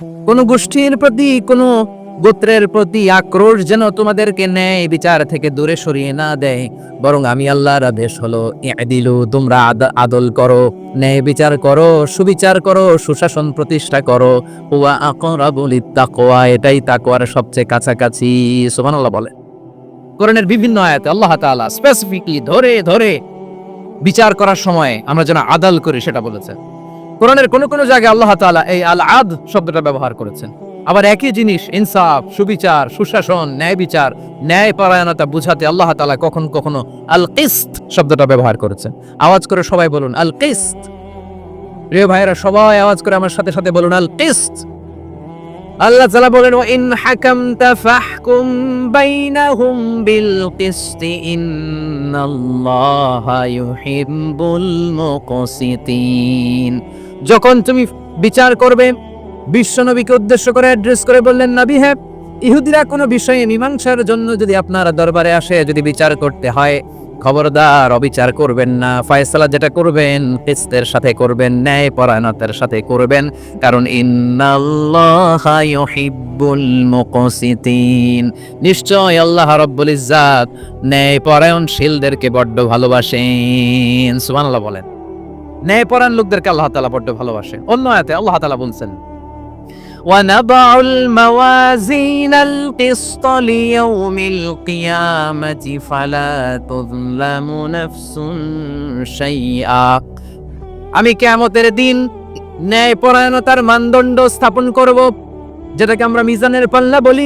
কোন গোষ্ঠীর প্রতি, কোন গোত্রের প্রতি আক্রোশ যেন তোমাদেরকে ন্যায় বিচার থেকে দূরে সরিয়ে না দেয়। বরং আমি আল্লাহর আদেশ হলো দিলু তোমরা আদল করো, ন্যায় বিচার করো, সুবিচার করো, সুশাসন প্রতিষ্ঠা করো। ওয়া আকরাবুল তাকওয়া এটাই তাকওয়ার সবচেয়ে কাছাকাছি, সুবহানাল্লাহ বলে। কোরআনের বিভিন্ন আয়াতে আল্লাহ তাআলা স্পেসিফিকলি ধরে ধরে বিচার করার সময় আমরা যেন আদাল করি, সেটা বলেছেন। কোরআনের কোন কোন জায়গায় আল্লাহ তালা এই আল আদ শব্দটা ব্যবহার করেছেন। আবার একই জিনিস, ইনসাফ, সুবিচার, সুশাসন, ন্যায় বিচার ন্যায় পরায়ণতা বুঝাতে আল্লাহ তালা কখন কখনো আল কিস্ত শব্দটা ব্যবহার করেছেন। আওয়াজ করে সবাই বলুন আল কিস্ত প্রিয় ভাইয়েরা, সবাই আওয়াজ করে আমার সাথে সাথে বলুন আল কিস্ত আল্লাহ তাআলা বলেন ওয়া ইন হাকামতা ফাহকুম বাইনাহুম বিল কিসত ইন্নাল্লাহা ইউহিব্বুল মুকসিতিন যখন তুমি বিচার করবে বিশ্বনবীকে উদ্দেশ্য করে অ্যাড্রেস করে বললেন, নবী হ্যাঁ ইহুদিরা কোনো বিষয়ে মীমাংসার জন্য যদি আপনার দরবারে আসে, যদি বিচার করতে হয়, খবরদার অবিচার করবেন না। ফয়সালা যেটা করবেন, কিস্তের সাথে করবেন, ন্যায় পরায়ণতার সাথে করবেন। কারণ নিশ্চয় আল্লাহ রাব্বুল ইজ্জাত ন্যায় পরায়ণশীলদেরকে বড্ড ভালোবাসেন। সুবহানাল্লাহ বলেন। ন্যায় পরায়ণ লোকদেরকে আল্লাহ তাআলা বড্ড ভালোবাসেন অন্য আয়াতে আল্লাহ তাআলা বলছেন ونضع الموازين القسط ليوم القيامة فلا تظلم نفس شيئا আমি কেয়ামতের দিন ন্যায় পরায়ণতার মানদণ্ড স্থাপন করব যেটাকে আমরা মিজানের পাল্লা বলি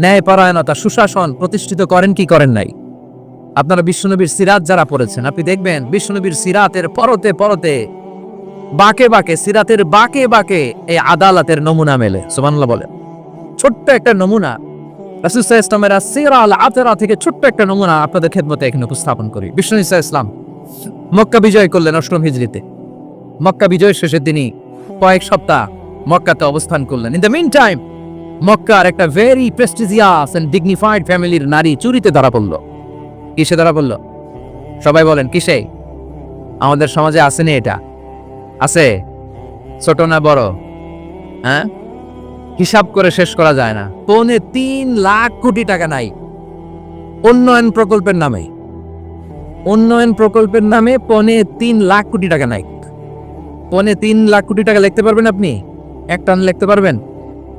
ন্যায় পরায়ণতা সুশাসন প্রতিষ্ঠিত করেন কি করেন নাই? আপনারা বিশ্বনবীর সিরাত যারা পড়েছেন, আপনি দেখবেন বিশ্বনবীর সিরাতের পরতে পরতে বাকে বাকে, সিরাতের বাকে বাকে এই আদালতের নমুনা মেলে, সুবহানাল্লাহ বলে ছোট্ট একটা নমুনা আলাইহি ইসলামের সিরা আল আতরা থেকে ছোট্ট একটা নমুনা আপনাদের খেদমতে এখানে উপস্থাপন করি। বিষ্ণু ইসা ইসলাম মক্কা বিজয় করলেন অষ্টম হিজরিতে। মক্কা বিজয় শেষে তিনি কয়েক সপ্তাহ মক্কাতে অবস্থান করলেন। ইন দ্য মিন টাইম মক্কার একটা ভেরি প্রেস্টিজিয়াস এন্ড ডিগনিফাইড ফ্যামিলির নারী চুরিতে ধরা পড়ল। কিসে ধরা পড়ল? সবাই বলেন, কিসে? আমাদের সমাজে আসেনি এটা। আছে? ছোট না বড়? হ্যাঁ? হিসাব করে শেষ করা যায় না। পৌনে তিন লাখ কোটি টাকা নাই। উন্নয়ন প্রকল্পের নামে। উন্নয়ন প্রকল্পের নামে পৌনে তিন লাখ কোটি টাকা নাই। পৌনে তিন লাখ কোটি টাকা লিখতে পারবেন আপনি? এক টান লিখতে পারবেন?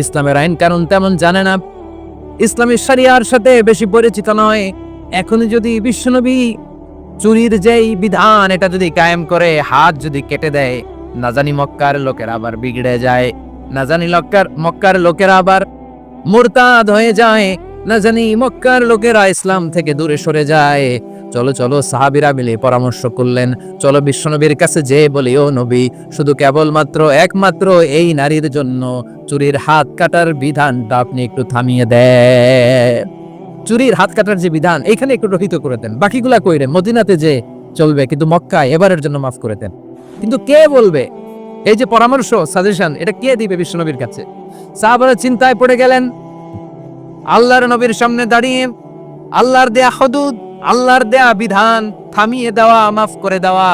ইসলামের আইন কানুন তেমন জানে না। ইসলামী শরিয়ার সাথে বেশি পরিচিত নয়। এখন যদি বিশ্বনবী চুরির যেই বিধান, এটা যদি কায়েম করে, হাত যদি কেটে দেয়, না জানি মক্কার লোকেরা আবার বিগড়ে যায়, না জানি লক্কার মক্কার লোকেরা আবার মুরতাদ হয়ে যায়, না জানি মক্কার লোকেরা ইসলাম থেকে দূরে সরে যায়। চলো চলো, সাহাবিরা মিলে পরামর্শ করলেন। চলো বিশ্বনবীর কাছে যে বলি, ও নবী, শুধু কেবলমাত্র একমাত্র এই নারীর জন্য চুরির হাত কাটার বিধানটা আপনি একটু থামিয়ে দেন। চুরির হাত কাটার যে বিধান এখানে একটু রহিত করে দেন। বাকিগুলা কইরে মদিনাতে যে চলবে, কিন্তু মক্কায় এবারের জন্য মাফ করে দেন। কিন্তু কে বলবে? এই যে পরামর্শ সাজেশন এটা কে দিবে বিশ্বনবীর কাছে? সাহাবারা চিন্তায় পড়ে গেলেন। আল্লাহর নবীর সামনে দাঁড়িয়ে, আল্লাহর দেয়া হদুদ আল্লাহর দেয়া বিধান থামিয়ে দেওয়া, মাফ করে দেওয়া।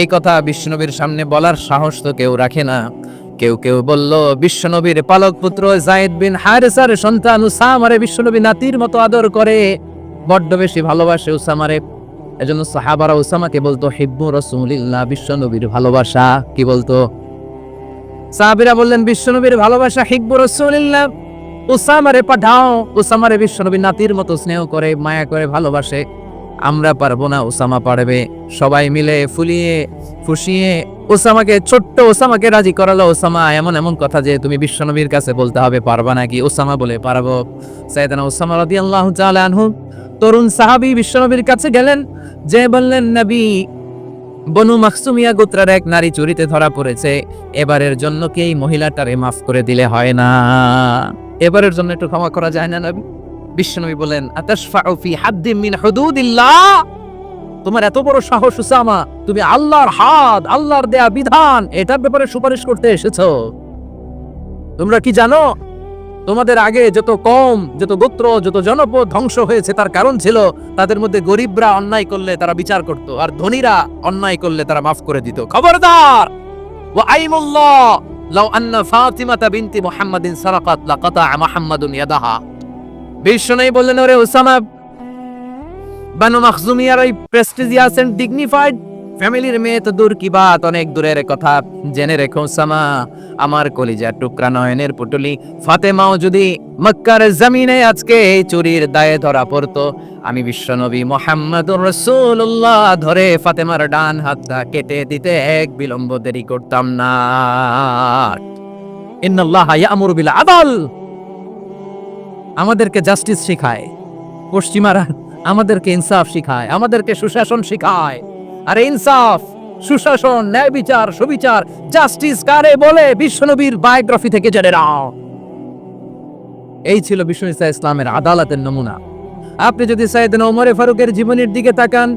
এই কথা বিশ্বনবীর সামনে বলার সাহস তো কেউ রাখে না। কেউ কেউ বলল, বিশ্বনবীর পালক পুত্র জায়েদ বিন হারেসার সন্তান উসামারে বিশ্বনবী নাতির মতো আদর করে। বড্ড বেশি ভালোবাসে উসামারে। এজন্য সাহাবারা উসামাকে বলতো, হিব্বু রসুলিল্লাহ, বিশ্বনবীর ভালোবাসা। কি বলতো? সাহাবীরা বললেন, বিশ্বনবীর ভালোবাসা হিকবু রাসূলিল্লাহ। উসামারে পাঠাও। উসামারে বিশ্বনবীর নাতির মতো স্নেহ করে, মায়া করে ভালোবাসে। আমরা পারব না ওসামা পারবে। সবাই মিলে ফুলিয়ে, ফুসিয়ে ওসামাকে ছোট্ট ওসামাকে রাজি করালো। ওসামা এমন এমন কথা যে তুমি বিশ্বনবীর কাছে বলতে হবে, পারবা নাকি? ওসামা বলে, পারব। সাইদানা ওসামা রাদিয়াল্লাহু তাআলা আনহু, তরুণ সাহাবী বিশ্বনবীর কাছে গেলেন। যে বললেন, নবী, বনু মাকসুমিয়া গোত্রার এক নারী চুরিতে ধরা পড়েছে। এবারের জন্য কি এই মহিলাটারে মাফ করে দিলে হয় না? এবারের জন্য একটু ক্ষমা করা যায় না নবী? বিশ্বনবী বলেন তোমার এত বড় সাহস, উসামা, তুমি আল্লাহর হাত, আল্লাহর দেয়া বিধান, এটার ব্যাপারে সুপারিশ করতে এসেছ। তোমরা কি জানো, তোমাদের আগে যত কম, যত গোত্র, যত জনপদ ধ্বংস হয়েছে, তার কারণ ছিল তাদের মধ্যে গরিবরা অন্যায় করলে তারা বিচার করত, আর ধনীরা অন্যায় করলে তারা মাফ করে দিত। খবরদার! ওয়া আইমুল্লাহ লাউ আন্না ফাতিমাতা বিনতি মুহাম্মাদিন সারাকাত লাকাতা মুহাম্মাদুন ইয়াদাহা। বিষ্ণু বললেন, ওরে ওসামা, বানু মাখজুমিয়ার ওই প্রেস্টিজিয়াস এন্ড ডিগনিফাইড ফ্যামিলির মেয়ে তো দূর কি বাত? অনেক দূরের কথা। জেনে রেখো ওসামা আমার কলিজা টুকরা নয়নের পুটুলি। ফাতেমাও যদি মক্কার জমিনে আজকে এই চুরির দায়ে ধরা পড়তো, আমি বিশ্বনবী মোহাম্মদ রসুল্লাহ ধরে ফাতেমার ডান হাতটা কেটে দিতে এক বিলম্ব দেরি করতাম না। ইন্নাল্লাহ আমাদেরকে জাস্টিস শিখায়, পশ্চিমারা আমাদেরকে ইনসাফ শিখায়, আমাদেরকে সুশাসন শিখায়। আর ইনসাফ, সুশাসন, ন্যায় বিচার, সুবিচার, জাস্টিস কারে বলে বিশ্বনবীর বায়োগ্রাফি থেকে জেনে নাও। এই ছিল বিষ্ণু ইসা ইসলামের আদালতের নমুনা। আপনি যদি সাইদিন ওমরে ফারুকের জীবনের দিকে তাকান,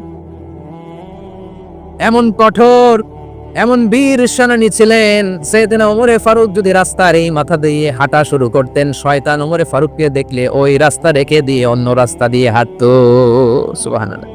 এমন কঠোর, এমন বীর সেনানী ছিলেন সেদিন ওমরে ফারুক যদি রাস্তার এই মাথা দিয়ে হাঁটা শুরু করতেন, শয়তান ওমরে ফারুককে দেখলে ওই রাস্তা রেখে দিয়ে অন্য রাস্তা দিয়ে হাঁটতো। সুবহানাল্লাহ।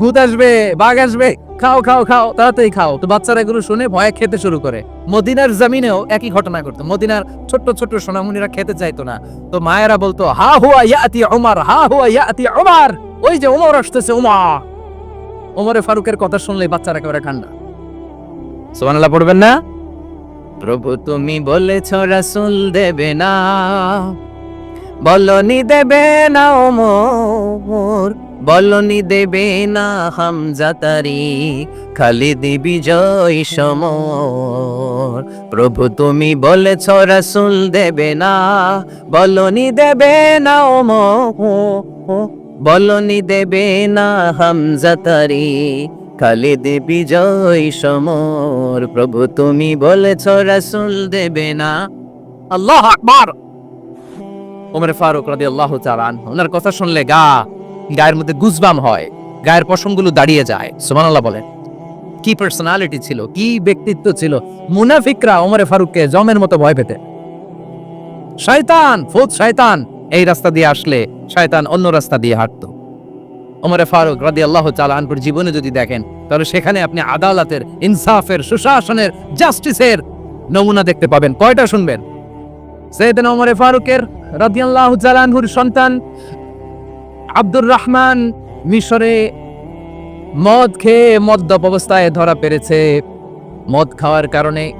ভূত আসবে বাঘ আসবে। খাও খাও খাও তাড়াতাড়ি খাও। তো বাচ্চারা এগুলো শুনে ভয়ে খেতে শুরু করে। মদিনার জমিনেও একই ঘটনা করতো মদিনার ছোট্ট ছোট্ট সোনামুনিরা খেতে চাইতো না। তো মায়েরা বলতো হা হুয়া ইয়াতি ওমর হা হুয়া ইয়াতি ওমর ওই যে ওমর আসতেছে ওমর ওমরে ফারুকের কথা শুনলে বাচ্চারা একেবারে ঠান্ডা। সুবহানাল্লাহ পড়বেন না? প্রভু তুমি বলেছ রাসূল দেবে না। বলনি দেবে না ওমর, বলনি দেবে না হামজা তারি, খালিদ বিজয় সমর। প্রভু তুমি বলেছ রাসূল দেবে না, বলনি দেবে না ওমর, বলনি দেবে না হামজা তারি, খালিদ বিজয় সমর। প্রভু তুমি বলেছ রাসূল দেবে না। আল্লাহ আকবার। ওমর ফারুক রাদিয়াল্লাহু তাআলা আনহু, ওনার কথা শুনলে গা, গায়ের মধ্যে গুজবাম হয়, গায়ের পশমগুলো দাঁড়িয়ে যায়। সুবহানাল্লাহ বলেন, কি পার্সোনালিটি ছিল, কি ব্যক্তিত্ব ছিল? মুনাফিকরা ওমরে ফারুককে জমের মতো ভয় পেতে শয়তান ফুত শয়তান, এই রাস্তা দিয়ে আসলে শয়তান অন্য রাস্তা দিয়ে হাঁটতো। ওমরে ফারুক রাদি আল্লাহ চালানপুর জীবনে যদি দেখেন, তাহলে সেখানে আপনি আদালতের, ইনসাফের, সুশাসনের, জাস্টিসের নমুনা দেখতে পাবেন। কয়টা শুনবেন? সৈয়দিন ওমরে ফারুকের রাদিয়াল্লাহু চালানহুর সন্তান আব্দুর রহমান মিশরে মদ খেয়ে মদ্যপ অবস্থায় ধরা পেরেছে। মদ খাওয়ার কারণে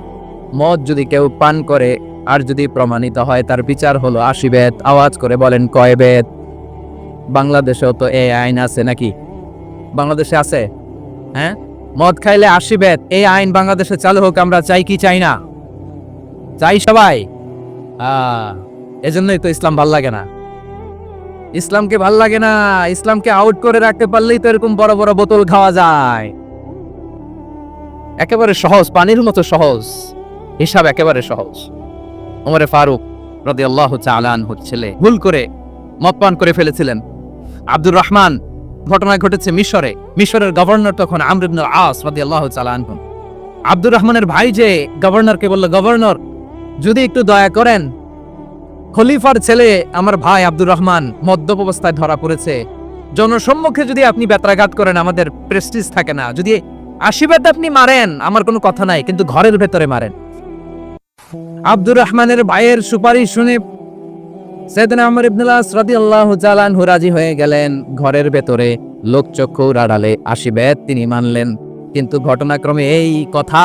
মদ যদি কেউ পান করে আর যদি প্রমাণিত হয়, তার বিচার হলো আশি আওয়াজ করে বলেন, কয় বেদ? বাংলাদেশেও তো এই আইন আছে নাকি? বাংলাদেশে আছে? হ্যাঁ? মদ খাইলে আশি এই আইন বাংলাদেশে চালু হোক, আমরা চাই কি চাই না? চাই সবাই। এজন্যই তো ইসলাম ভালো লাগে না। ইসলামকে ভালো লাগে না, ইসলামকে আউট করে রাখতে পারলেই তো এরকম বড় বড় বোতল খাওয়া যায়। একেবারে সহজ, পানির মতো সহজ, হিসাব একেবারে সহজ। ওমরে ফারুক রদি আল্লাহ চালান ছেলে ভুল করে মদপান করে ফেলেছিলেন। আব্দুর রহমান, ঘটনা ঘটেছে মিশরে। মিশরের গভর্নর তখন আমরিবনুল আস রদি আল্লাহ চালান আব্দুর রহমানের ভাই যে গভর্নরকে বলল, গভর্নর যদি একটু দয়া করেন, খলিফার ছেলে আমার ভাই আব্দুর রহমান মদ্যপ অবস্থায় ধরা পড়েছে। জনসম্মুখে যদি আপনি বেত্রাঘাত করেন, আমাদের প্রেস্টিজ থাকে না। যদি আশীর্বাদ আপনি মারেন, আমার কোনো কথা নাই, কিন্তু ঘরের ভেতরে মারেন। আব্দুর রহমানের ভাইয়ের সুপারিশ শুনে সেদিন আমর ইবনুল্লাহ আনহু রাজি হয়ে গেলেন। ঘরের ভেতরে লোকচক্ষুর আড়ালে আশীর্বাদ তিনি মানলেন। কিন্তু ঘটনাক্রমে এই কথা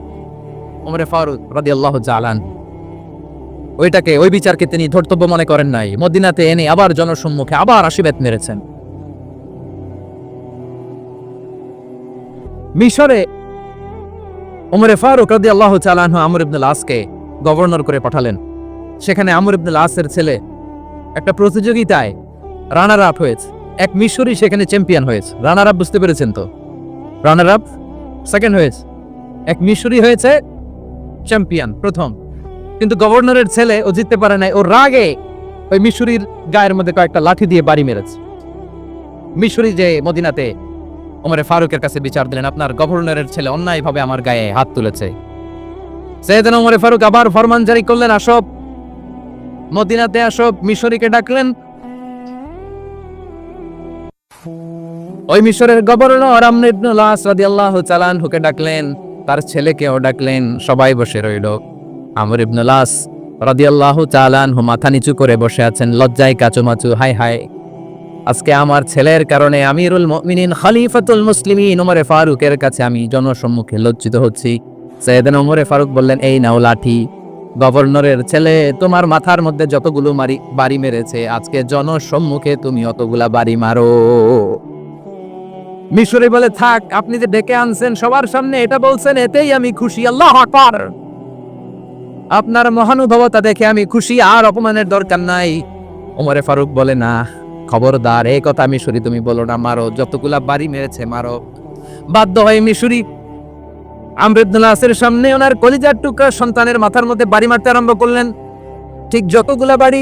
ওমরে ফারুক রাদিয়াল্লাহু জালান ওইটাকে, ওই বিচারকে তিনি ধর্তব্য মনে করেন নাই। মদিনাতে এনে আবার জনসম্মুখে আবার আশীর্বাদ মেরেছেন। মিশরে ওমরে ফারুক রাদিয়াল্লাহু তাআলা আনহু আমর ইবনুল আসকে গভর্নর করে পাঠালেন। সেখানে আমর ইবনুল আসের ছেলে একটা প্রতিযোগিতায় রানার আপ হয়েছে। এক মিশরি সেখানে চ্যাম্পিয়ন হয়েছে। রানার আপ বুঝতে পেরেছেন তো? রানার আপ সেকেন্ড হয়েছে। এক মিশরি হয়েছে চ্যাম্পিয়ন প্রথম। কিন্তু গভর্নরের ছেলে ও জিততে পারে নাই ও রাগে ওই মিশরির গায়ের মধ্যে কয়েকটা লাঠি দিয়ে বাড়ি মেরেছে। মিশরি যে মদিনাতে ওমরে ফারুকের কাছে বিচার দিলেন, আপনার গভর্নরের ছেলে অন্যায়ভাবে আমার গায়ে হাত তুলেছে। সেদিন ওমরে ফারুক আবার ফরমান জারি করলেন, আসব। মদিনাতে আসব, মিশরিকে ডাকলেন। ওই মিশরের গভর্নর আমর ইবনুল আস রাদিয়াল্লাহু তাআলা আনহুকে ডাকলেন তার ছেলেকেও ডাকলেন সবাই বসে রইল। আমর ইবনুল আস রাদিয়াল্লাহু তাআলা আনহু মাথা নিচু করে বসে আছেন, লজ্জায় কাচুমাচু হাই হাই আজকে আমার ছেলের কারণে আমিরুল মুমিনিন, খলিফাতুল মুসলিমিন ওমরে ফারুকের কাছে আমি জনসম্মুখে লজ্জিত হচ্ছি। সৈয়দনা ওমরে ফারুক বললেন, এই নাও লাঠি। গভর্নরের ছেলে, তোমার মাথার মধ্যে যতগুলো মারি, বাড়ি মেরেছে, আজকে জনসম্মুখে তুমি অতগুলা বাড়ি মারো। মিশরে বলে, থাক, আপনি যে ডেকে আনছেন সবার সামনে এটা বলছেন, এতেই আমি খুশি, আল্লাহ আকবার। আপনার মহানুভবতা দেখে আমি খুশি, আর অপমানের দরকার নাই। ওমরে ফারুক বলে, না, খবরদার এই কথা মিশরি, তুমি বলো না, মারো, যতগুলা বাড়ি মেরেছে, মারো। বাধ্য হয় মিশরি। আমরুদ্দুল্লাহ আসের সামনে ওনার কলিজার টুকরা সন্তানের মাথার মধ্যে বাড়ি মারতে আরম্ভ করলেন। ঠিক যতগুলা বাড়ি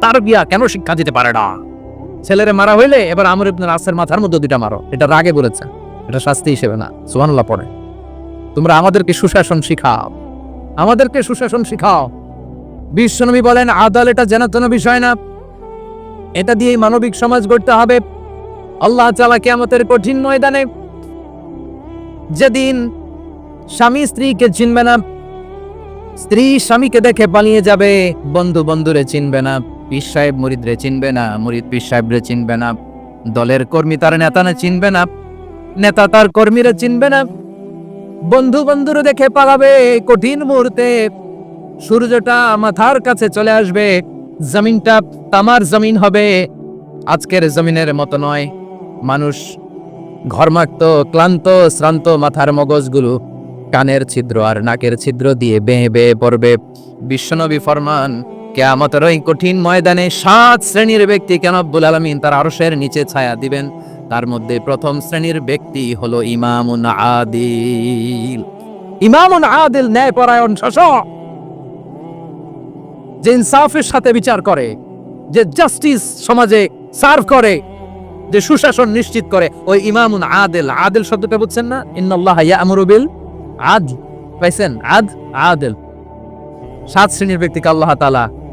তার বিয়া কেন শিক্ষা দিতে পারে না? ছেলেরে মারা হইলে এবার আমর ইবনুল আসের মাথার মধ্যে দুইটা মারো। এটা রাগে বলেছে এটা শাস্তি হিসেবে না। সুবহানাল্লাহ, পড়ে। তোমরা আমাদেরকে সুশাসন শিখাও। আমাদেরকে সুশাসন শিখাও। বিশ্বনবী বলেন, আদাল এটা জেনাতন বিষয় না। এটা দিয়েই মানবিক সমাজ গড়তে হবে। আল্লাহ তাআলা কিয়ামতের কঠিন ময়দানে যেদিন স্বামী স্ত্রীকে চিনবে না, স্ত্রী স্বামীকে দেখে পালিয়ে যাবে বন্ধু বন্ধুরে চিনবে না। পীর সাহেব মুরিদরে চিনবে না, মুরিদ পীর সাহেবরে চিনবে না, দলের কর্মী তার নেতা না চিনবে না, নেতা তার কর্মীরা চিনবে না। বন্ধু বন্ধুরে দেখে পালাবে কঠিন মুহূর্তে। সূর্যটা মাথার কাছে চলে আসবে, জমিনটা তামার জমিন হবে। আজকের জমিনের মতো নয়, মানুষ ঘরমাক্ত, ক্লান্ত, শ্রান্ত মাথার মগজগুলো কানের ছিদ্র আর নাকের ছিদ্র দিয়ে বেয়ে বেয়ে পড়বে। বিশ্বনবী ফরমান কেয়ামতের ওই কঠিন ময়দানে সাত শ্রেণির ব্যক্তি কেন আব্বুল আলমিন তার আরশের নিচে ছায়া দিবেন? তার মধ্যে প্রথম শ্রেণির ব্যক্তি হলো ইমামুন আদিল। ইমামুন আদিল ন্যায়পরায়ণ শাসক। যে ইনসাফের সাথে বিচার করে, যে জাস্টিস সমাজে সার্ভ করে, যে সুশাসন নিশ্চিত করে, ওই ইমামুন আদেল। আদেল শব্দটা বুঝছেন না? ইন্নাল্লাহ ইয়ামুরু বিল আদ পাইছেন? আদ? আদেল। সাত শ্রেণির ব্যক্তিকে আল্লাহ তাআলা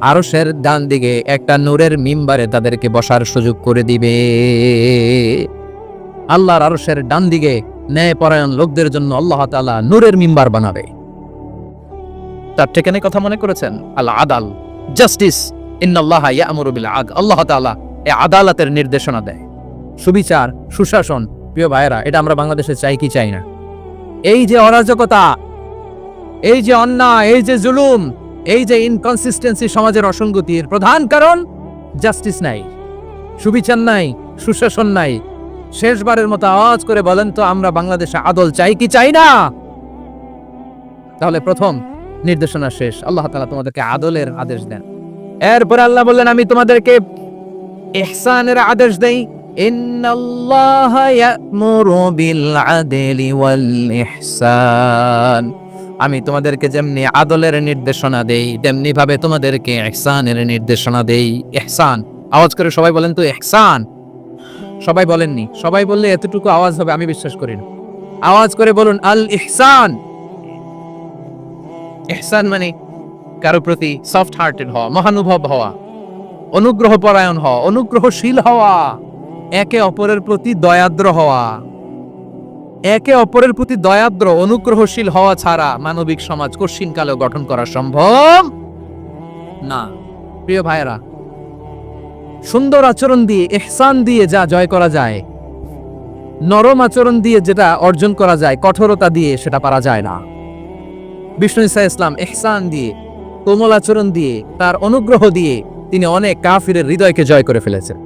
আরশের ডান দিকে একটা নূরের মিম্বারে তাদেরকে বসার সুযোগ করে দিবে। আল্লাহর আরশের ডান দিকে ন্যায় পরায়ণ লোকদের জন্য আল্লাহ তাআলা নূরের মিম্বার বানাবে। তার ঠিকানে কথা মনে করেছেন? আল আদাল, জাস্টিস আল্লাহ এই আদালতের নির্দেশনা দেয়। সুবিচার, সুশাসন, প্রিয় ভাইয়েরা, এটা আমরা বাংলাদেশে চাই কি চাই না? এই যে অরাজকতা, এই যে অন্যায়, এই যে জুলুম এই যে ইনকনসিস্টেন্সি সমাজের অসঙ্গতির প্রধান কারণ জাস্টিস নাই, সুবিচার নাই, সুশাসন নাই। শেষবারের মতো আওয়াজ করে বলেন তো, আমরা বাংলাদেশে আদল চাই কি চাই না? তাহলে প্রথম নির্দেশনা শেষ। আল্লাহ তাআলা তোমাদেরকে আদলের আদেশ দেন। এরপর আল্লাহ বললেন, আমি তোমাদেরকে ইহসানের আদেশ দেই। ইন্নাল্লাহ ইয়ামুরু বিল আদলি ওয়াল ইহসান। আমি তোমাদেরকে যেমনি আদলের নির্দেশনা দেই তেমনি ভাবে তোমাদেরকে ইহসানের নির্দেশনা দেই। এহসান। আওয়াজ করে সবাই বলেন তো, এহসান। সবাই বলেননি। সবাই বললে এতটুকু আওয়াজ হবে, আমি বিশ্বাস করি না। আওয়াজ করে বলুন, আল ইহসান। এহসান মানে কারও প্রতি সফট হার্টেড হওয়া, মহানুভব হওয়া অনুগ্রহ পরায়ণ হওয়া, অনুগ্রহশীল হওয়া, একে অপরের প্রতি দয়াদ্র হওয়া। একে অপরের প্রতি দয়াদ্র, অনুগ্রহশীল হওয়া ছাড়া মানবিক সমাজ কশিনকালে গঠন করা সম্ভব না। প্রিয় ভাইরা সুন্দর আচরণ দিয়ে এহসান দিয়ে যা জয় করা যায়, নরম আচরণ দিয়ে যেটা অর্জন করা যায়, কঠোরতা দিয়ে সেটা পারা যায় না। বিষ্ণু ইসা ইসলাম এহসান দিয়ে, কোমল আচরণ দিয়ে, তার অনুগ্রহ দিয়ে তিনি অনেক কাফিরের হৃদয়কে জয় করে ফেলেছেন।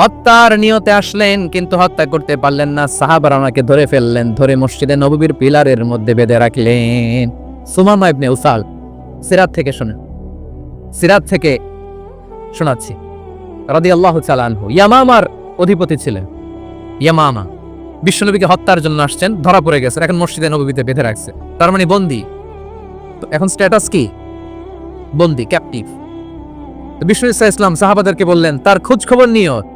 হত্যার নিয়তে আসলেন, কিন্তু হত্যা করতে পারলেন না। সাহাবারা ওনাকে ধরে ফেললেন, ধরে মসজিদে নববীর পিলারের মধ্যে বেঁধে রাখলেন। সুমামা ইবনে উসাল, সিরাত থেকে শোনেন। সিরাত থেকে শোনাচ্ছি। রাদিয়াল্লাহু তাআলা আনহু। ইয়ামামার অধিপতি ছিলেন। ইয়ামামা। বিশ্বনবীকে হত্যার জন্য আসছেন, ধরা পড়ে গেছে এখন মসজিদে নববীতে বেঁধে রাখছে। তার মানে বন্দি। তো এখন স্ট্যাটাস কি? বন্দি ক্যাপটিভ ইসা ইসলাম সাহাবাদেরকে বললেন, তার খোঁজ খবর নিও।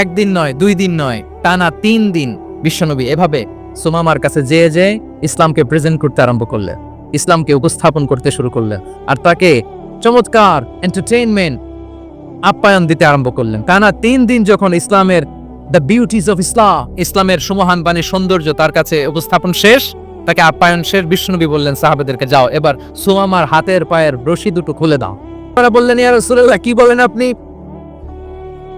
একদিন নয়, দুই দিন নয়, টানা তিন দিন বিশ্বনবী এভাবে সুমামার কাছে যেয়ে যে ইসলামকে প্রেজেন্ট করতে আরম্ভ করলেন। ইসলামকে উপস্থাপন করতে শুরু করলেন আর তাকে চমৎকার এন্টারটেইনমেন্ট আপ্যায়ন দিতে আরম্ভ করলেন। টানা তিন দিন যখন ইসলামের দ্য বিউটিজ অফ ইসলাম ইসলামের সুমহান বাণী সৌন্দর্য তার কাছে উপস্থাপন শেষ, তাকে আপ্যায়ন শেষ বিষ্ণুনবী বললেন, সাহাবেদেরকে যাও, এবার সুমামার হাতের পায়ের রশি দুটো খুলে দাও। তারা বললেন, ইয়া রাসূলুল্লাহ, কি বলেন আপনি?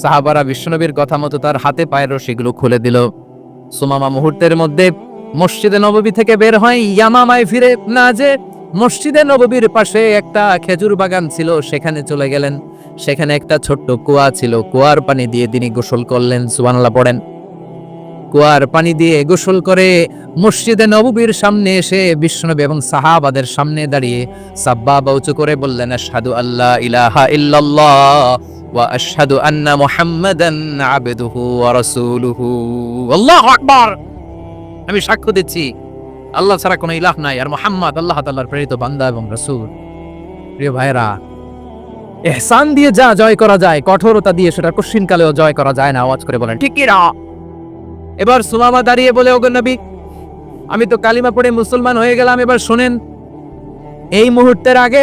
সাহাবারা বিশ্বনবীর কথা মতো তার হাতে পায়ের রশিগুলো খুলে দিল। সুমামা মুহূর্তের মধ্যে মসজিদে নববী থেকে বের হয় ইয়ামামায় ফিরে না যে মসজিদে নববীর পাশে একটা খেজুর বাগান ছিল, সেখানে চলে গেলেন। সেখানে একটা ছোট্ট কুয়া ছিল, কুয়ার পানি দিয়ে তিনি গোসল করলেন, সুবহানাল্লাহ পড়েন। কুয়ার পানি দিয়ে গোসল করে মসজিদে নববীর সামনে এসে বিষ্ণুনবী এবং সাহাবাদের সামনে দাঁড়িয়ে সাব্বা উঁচু করে বললেন সাধু আল্লাহ ইলাহা ইল্লাল্লাহ। আন্না মুহাম্মাদান আবদুহু ওয়া রাসূলুহু। আল্লাহু আকবার। আমি সাক্ষ্য দিচ্ছি, আল্লাহ ছাড়া কোনো ইলাহ নাই, আর মুহাম্মদ আল্লাহ তাআলার প্রেরিত বান্দা এবং রাসূল। প্রিয় ভাইরা এহসান দিয়ে যা জয় করা যায়, কঠোরতা দিয়ে সেটা কঠিন কালেও জয় করা যায় না, আওয়াজ করে বলেন, ঠিক না? এবার সুমামা দাঁড়িয়ে বলে, ওগো নবী, আমি তো কালিমা পড়ে মুসলমান হয়ে গেলাম, এবার শোনেন, এই মুহূর্তের আগে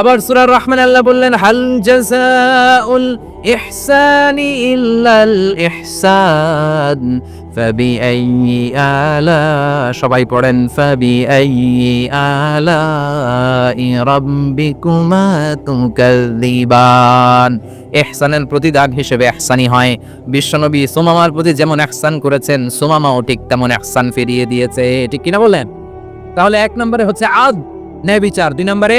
আবার সুরার রহমান আল্লাহ বললেন, হাল জাযাউল ইহসানি ইল্লাল ইহসান ফাবিআইয়ি আলা সবাই পড়েন ফাবিআইয়ি আলাই রাব্বিকুমা তুকাযযিবান। ইহসানের প্রতিদান হিসেবে ইহসানি হয়। বিশ্বনবী সুমামার প্রতি যেমন ইহসান করেছেন, সুমামাও ঠিক তেমন ইহসান ফিরিয়ে দিয়েছে। ঠিক কিনা বলেন তাহলে এক নম্বরে হচ্ছে আদ ন্যায় বিচার দুই নম্বরে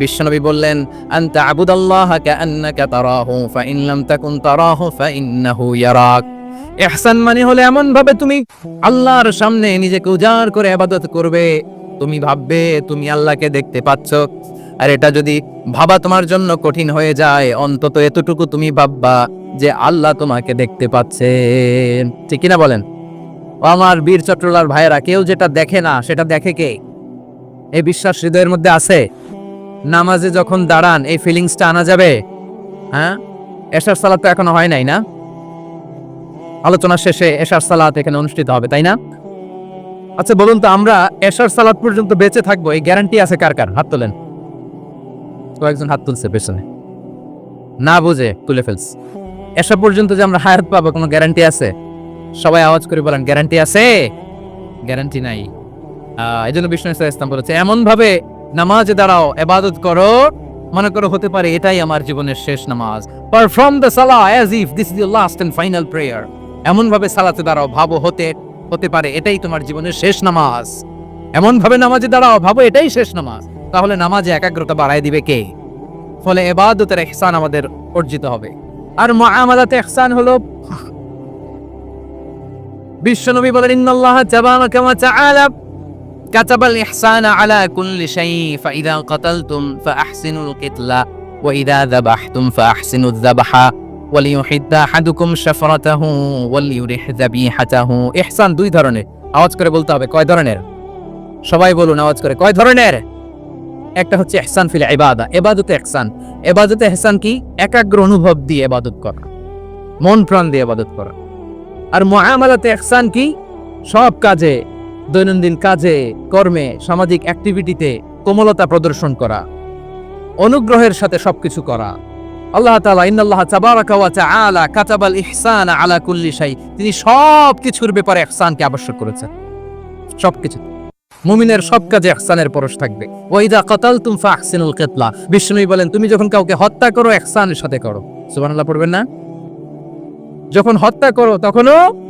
বিশ্বনবী বললেন, আনতা আবুদাল্লাহ কাআন্নাকা তারাহু, ফাইন লাম তাকুন তারাহু ফাইন্নাহু ইয়ারাক। ইহসান মানে হলো এমন ভাবে তুমি আল্লাহর সামনে নিজেকে উজাড় করে ইবাদত করবে। তুমি ভাববে তুমি আল্লাহকে দেখতে পাচ্ছ। আর এটা যদি ভাবা তোমার জন্য কঠিন হয়ে যায়, অন্তত এতটুকু তুমি ভাববা যে আল্লাহ তোমাকে দেখতে পাচ্ছেন ঠিক কিনা বলেন? আমার বীর চট্টলার ভাইয়েরা, কেউ যেটা দেখে না, সেটা দেখে কে? এই বিশ্বাস হৃদয়ের মধ্যে আছে? নামাজে যখন দাঁড়ান, এই ফিলিংসটা আনা যাবে? হ্যাঁ? এশার সালাত তো এখনও হয় নাই না? আলোচনা শেষে এশার সালাত এখানে অনুষ্ঠিত হবে, তাই না? আচ্ছা বলুন তো আমরা এশার সালাত পর্যন্ত বেঁচে থাকব, এই গ্যারান্টি আছে কার কার? হাত তোলেন। কয়েকজন হাত তুলছে পেছনে। না বুঝে, তুলে ফেলছে। এসব পর্যন্ত যে আমরা হায়াত পাবো, কোনো গ্যারান্টি আছে? সবাই আওয়াজ করে বলেন গ্যারান্টি আছে? গ্যারান্টি নাই। এই জন্য বিষ্ণু ইসলাম বলেছে এমন ভাবে নামাজে দাঁড়াও এবাদত করো। মনে করো হতে পারে এটাই আমার জীবনের শেষ নামাজ। পারফর্ম দ্য সালা as if this is your last and final prayer এমন ভাবে সালাতে দাঁড়াও, ভাবো হতে হতে পারে এটাই তোমার জীবনের শেষ নামাজ। এমন ভাবে নামাজে দাঁড়াও, ভাবো এটাই শেষ নামাজ। তাহলে নামাজে একাগ্রতা বাড়ায় দিবে কে? ফলে এবাদতের ইহসান আমাদের অর্জিত হবে। আর মুআমালাতে ইহসান হলো, বিশ্বনবী বলেন, ইন্নাল্লাহ তাবারাকা ওয়া তাআলা كتب الإحسان على كل شيء فإذا قتلتم فأحسنوا القتلة وإذا ذبحتم فأحسنوا الذبح وليحد أحدكم شفرته وليرح ذبيحته إحسان দুই ধরনের আওয়াজ করে বলতে হবে কয় ধরনের সবাই বলুন আওয়াজ করে কয় ধরনের একটা হচ্ছে ইহসান ফিল ইবাদা ইবাদতে ইহসান ইবাদতে ইহসান কি একাগ্র অনুভব দিয়ে ইবাদত করা মন প্রাণ দিয়ে ইবাদত করা আর মুআমালাতে ইহসান কি সব কাজে দৈনন্দিন কাজে, কর্মে, সামাজিক অ্যাক্টিভিটিতে কোমলতা প্রদর্শন করা। অনুগ্রহের সাথে সবকিছু করা। আল্লাহ তাআলা ইন্নাল্লাহ তাবারাকা ওয়া তাআলা কাতাবাল ইহসান আলা কুল্লি শাই। তিনি সব কিছুর ব্যাপারে ইহসানকে আবশ্যক করেছেন। সবকিছু মুমিনের সব কাজে ইহসানের পরশ থাকবে। ওয়াইদা কাতালতুম ফাহসিনুল কিতলা। বিষ্ণুই বলেন, তুমি যখন কাউকে হত্যা করো ইহসানের সাথে করো। সুবহানাল্লাহ পড়বেন না? যখন হত্যা করো, তখনও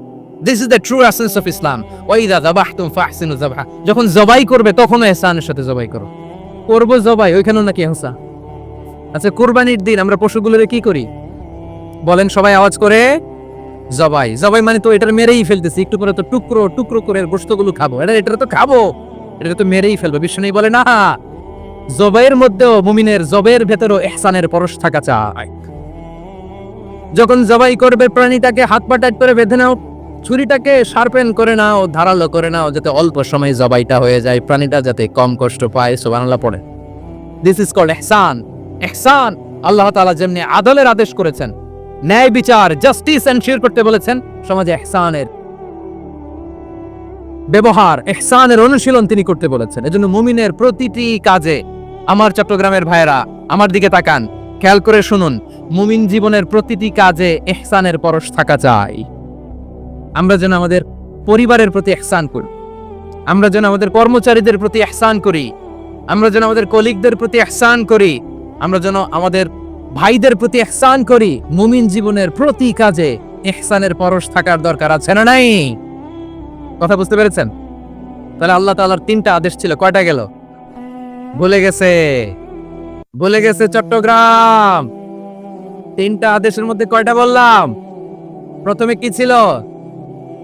this is the true essence of Islam ওয়াইদা যাবাহতুম ফাহসিনু যাবহা যখন জবাই করবে, তখনও এহসানের সাথে জবাই করো। করব জবাই, ওইখানেও নাকি এহসা আচ্ছা কুরবানির দিন আমরা পশুগুলোরে কি করি? বলেন সবাই আওয়াজ করে, জবাই। জবাই মানে তো এটার মেরেই ফেলতেছি, একটু পরে তো টুকরো টুকরো করে গোস্তগুলো খাব। এটা এটা তো খাব, এটা তো মেরেই ফেলব। বিষ্ণু বলে, না, জবাইয়ের মধ্যেও মুমিনের জবের ভেতরও এহসানের পরশ থাকা চায় যখন জবাই করবে, প্রাণীটাকে হাত পা টাইট করে বেঁধে নাও। ছুরিটাকে শার্পেন করে নাও, ধারালো করে নাও, যাতে অল্প সময়ে জবাইটা হয়ে যায়, প্রাণীটা যাতে কম কষ্ট পায়, সুবহানাল্লাহ পড়ে। দিস ইজ কল্ড এহসান এহসান আল্লাহ তাআলা যেমনি আদলের আদেশ করেছেন, ন্যায় বিচার জাস্টিস এনশিওর করতে বলেছেন, সমাজে ইহসানের ব্যবহার ইহসানের অনুশীলন তিনি করতে বলেছেন। এজন্য মুমিনের প্রতিটি কাজে, আমার চট্টগ্রামের ভাইয়েরা, আমার দিকে তাকান, খেয়াল করে শুনুন, মুমিন জীবনের প্রতিটি কাজে ইহসানের পরশ থাকা চাই। আমরা যেন আমাদের পরিবারের প্রতি ইহসান করি। আমরা যেন আমাদের কর্মচারীদের প্রতি ইহসান করি। আমরা যেন আমাদের কলিগদের প্রতি ইহসান করি। আমরা যেন আমাদের ভাইদের প্রতি ইহসান করি। মুমিন জীবনের প্রতি কাজে ইহসানের পরশ থাকার দরকার আছে না নাই? কথা বুঝতে পেরেছেন? তাহলে আল্লাহ তালার তিনটা আদেশ ছিল। কয়টা গেল? ভুলে গেছে। ভুলে গেছে চট্টগ্রাম। তিনটা আদেশের মধ্যে কয়টা বললাম? প্রথমে কি ছিল?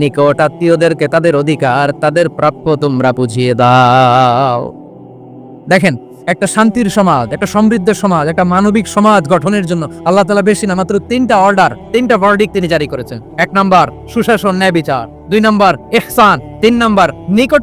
নিকট আত্মীয়দেরকে তাদের অধিকার, তাদের প্রাপ্য তোমরা বুঝিয়ে দাও। দেখেন, একটা শান্তির সমাজ, একটা সমৃদ্ধ সমাজ, একটা মানবিক সমাজ গঠনের জন্য আল্লাহ তালা বেশি না, মাত্র তিনটা অর্ডার তিনটা ভার্ডিক তিনি জারি করেছেন। এক নম্বর, সুশাসন ন্যায় বিচার দুই নম্বর এহসান তিন নম্বর, নিকট